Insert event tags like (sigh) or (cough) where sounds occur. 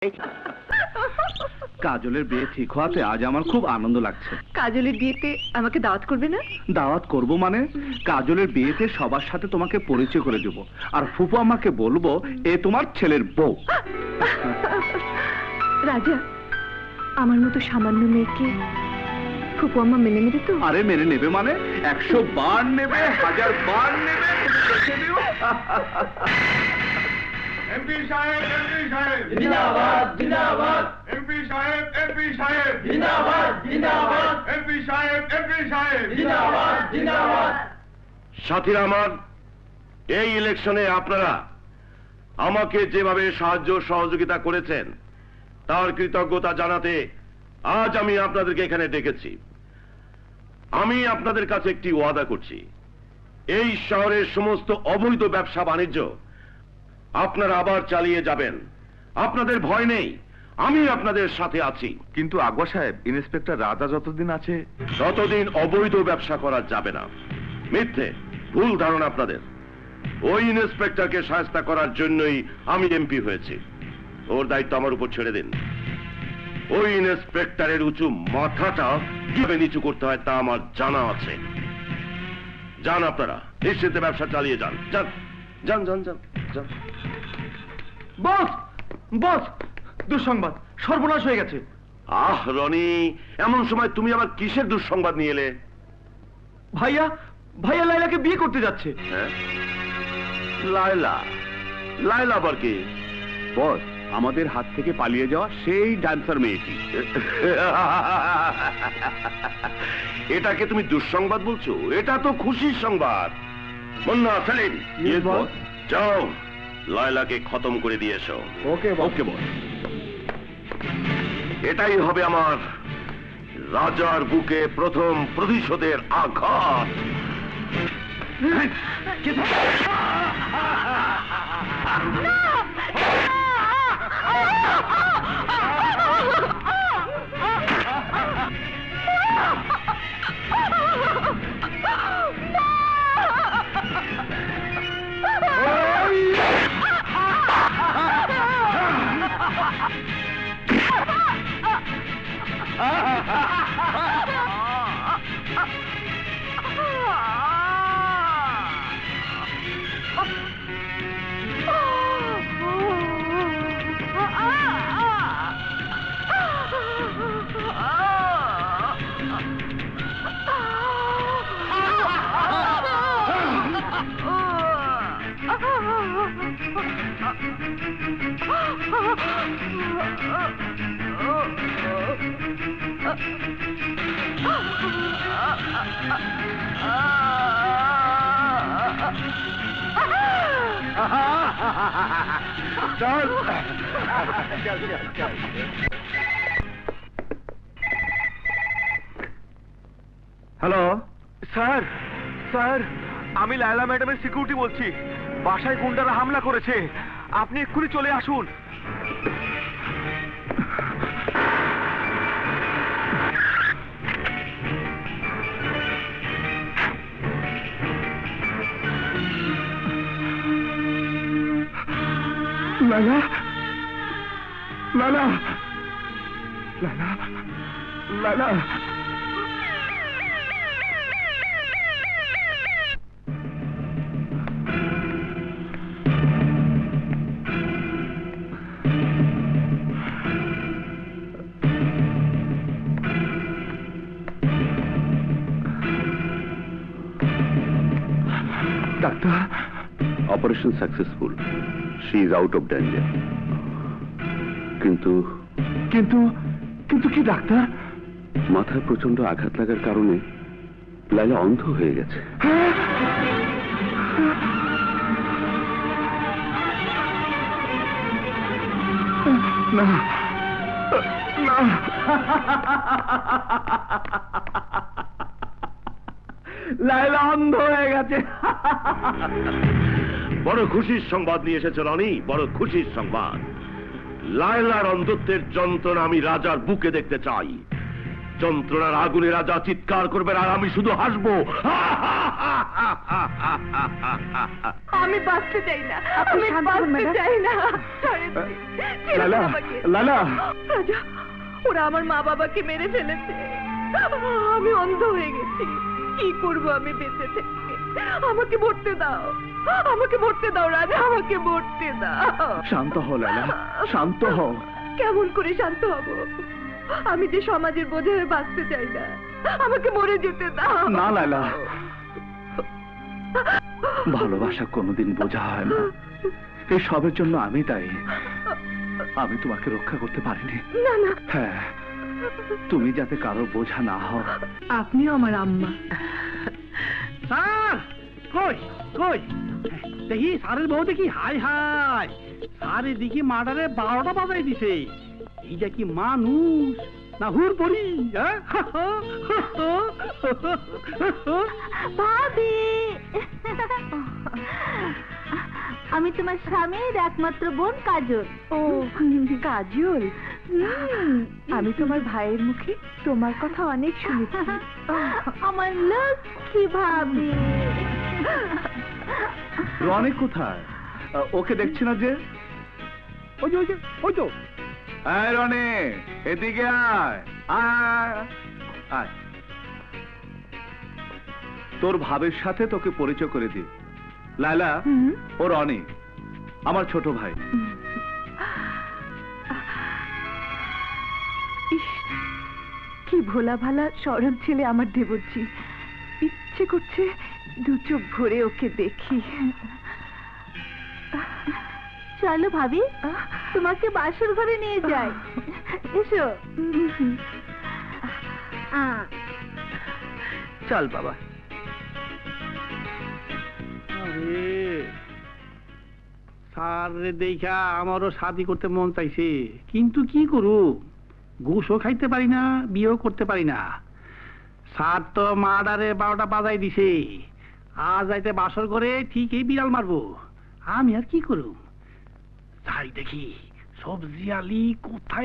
(laughs) কাজলের বিয়ে ঠিক হওয়াতে আজ আমার খুব আনন্দ লাগছে। কাজলের বিয়েতে আমাকে দাওয়াত করবে না? দাওয়াত করব মানে? কাজলের বিয়েতে সবার সাথে তোমাকে পরিচয় করে দেব। আর ফুপু আমাকে বলব এ তোমার ছেলের বউ। (laughs) রাজা আমার মতো সামান্য মেয়েকে ফুপু আম্মা মেনে নেবে তো? আরে মেনে নেবে মানে? একশো বার নেবে হাজার বার নেবে। (laughs) এমপি সাহেব এমপি সাহেব জিন্দাবাদ জিন্দাবাদ। এমপি সাহেব এমপি সাহেব জিন্দাবাদ জিন্দাবাদ। এমপি সাহেব এমপি সাহেব জিন্দাবাদ জিন্দাবাদ। সাথীরা আমার এই ইলেকশনে আপনারা আমাকে যেভাবে সাহায্য সহযোগিতা করেছেন তার কৃতজ্ঞতা জানাতে আজ আমি আপনাদেরকে এখানে ডেকেছি। আমি আপনাদের কাছে একটি ওয়াদা করছি। এই শহরের সমস্ত অবৈধ ব্যবসা বাণিজ্য আপনারা আবার চালিয়ে যাবেন। আপনাদের ভয় নেই। আমি আপনাদের সাথে আছি। কিন্তু আগোয়া সাহেব ইন্সপেক্টর রাজা যতদিন আছে ততদিন অবৈধ ব্যবসা করা যাবে না। মিথ্যে ভুল ধারণা আপনাদের। ওই ইন্সপেক্টরকে সাহায্য করার জন্যই আমি এমপি হয়েছি। ওর দায়িত্ব আমার উপর ছেড়ে দিন। ওই ইন্সপেক্টরের উঁচু মাথাটা কীভাবে নিচু করতে হয় তা আমার জানা আছে। যান আপনারা নিশ্চিন্তে ব্যবসা চালিয়ে যান। যান যান যান যান যান। বস বস দুঃসংবাদ সর্বনাশ হয়ে গেছে। আহ রনি এমন সময় তুমি আবার কিসের দুঃসংবাদ নিয়ে এলে? ভাইয়া ভাইয়া লাইলাকে বিয়ে করতে যাচ্ছে। হ্যাঁ? লায়লা লায়লা আবার কি? বস আমাদের হাত থেকে পালিয়ে যাওয়া সেই ডান্সার মেয়েটি। এটাকে তুমি দুঃসংবাদ বলছো? এটা তো খুশির সংবাদ। মুন্না সেলিম. যাও। লায়লাকে খতম করে দিয়ে এসো। ওকে ওকে বস। এটাই হবে আমার রাজার বুকে প্রথম প্রতিশোধের আঘাত। Ha ha ha ha! Hello. Sir sir, আমি লায়লা ম্যাডামের সিকিউরিটি বলছি। বাসায় গুন্ডারা হামলা করেছে। আপনি এক্ষুনি চলে আসুন। লালা লালা লালা লালা doctor? Operation successful she is out of danger কিন্তু কিন্তু কিন্তু কি ডাক্তার? মাথায় প্রচণ্ড আঘাত লাগার কারণে লাইলা অন্ধ হয়ে গেছে। না না লাইলা অন্ধ হয়ে গেছে (laughs) বড় খুশির সংবাদ নিয়ে এসেছে রনি বড় খুশির সংবাদ। লায়লার অন্ধত্বের যন্ত্রণা আমি রাজার বুকে দেখতে চাই। যন্ত্রণার আগুনে রাজা চিৎকার করবেন আর আমি শুধু হাসবো। (laughs) আমি বাঁচতে চাই না আমি বাঁচতে চাই না। লালা লালা রাজা ওরা আমার মা বাবাকে মেরে ফেলেছে। আমি অন্ধ হয়ে গেছি। কি করব আমি বেঁচে থেকে? আমাকে ভরতে দাও। আমাকে ভরতে দাও রাজা আমাকে ভরতে দাও। শান্ত হও লালা শান্ত হও। কেমন করে শান্ত হব? আমি যে সমাজের বোঝা হয়ে বাঁচতে চাই না আমাকে মরে যেতে দাও। না লালা ভালোবাসা কোনোদিন বোঝা হয় না। এই সবের জন্য আমি দায়ী। আমি তোমাকে রক্ষা করতে পারিনি। না না। হ্যাঁ তুমি যাতে কারও বোঝা না হও। আপনিও আমার আম্মা। স্যার কই কই? দেখি স্যারের বউ দেখি হাই হাই। স্যার এদিকে মার্ডারে বারোটা বাজাই দিছে। এইটা কি মানুষ না হুর পরি হ্যাঁ? ভাবি! আমি তোমার স্বামীর একমাত্র বোন কাজল। ও কাজল? আমি তোমার ভাইয়ের মুখে তোমার কথা অনেক শুনেছি। (laughs) আমার লক্ষ্মী ভাবি। রনি কোথায়? ওকে দেখছি না যে? ওই যে ওই যে ওই তো। আয় রনে এদিকে আয়। আয় আয়। তোর ভাবের সাথে তোকে পরিচয় করে দি লালা ও রনি আমার ছোট ভাই। ভোলা ভালা সরল ছেলে আমার দেবজি ইচ্ছে করছে দু চোখ ভরে ওকে দেখি। চলো ভাবি তোমাকে বাসর ঘরে নিয়ে যাই। এসো। চল বাবা। আরে স্যার রে দেখা আমারও শাদি করতে মন চাইছে। কিন্তু কি করু ঘুষও খাইতে পারি না, বিয়েও করতে পারি না। স্যার তো মার্ডারে বারোটা বাজাই দিছে। আজ যাইতে বাসর করে ঠিকই বিড়াল মারবো। আমি আর কি করুম? যাই দেখি, সবজি আলি কোথায়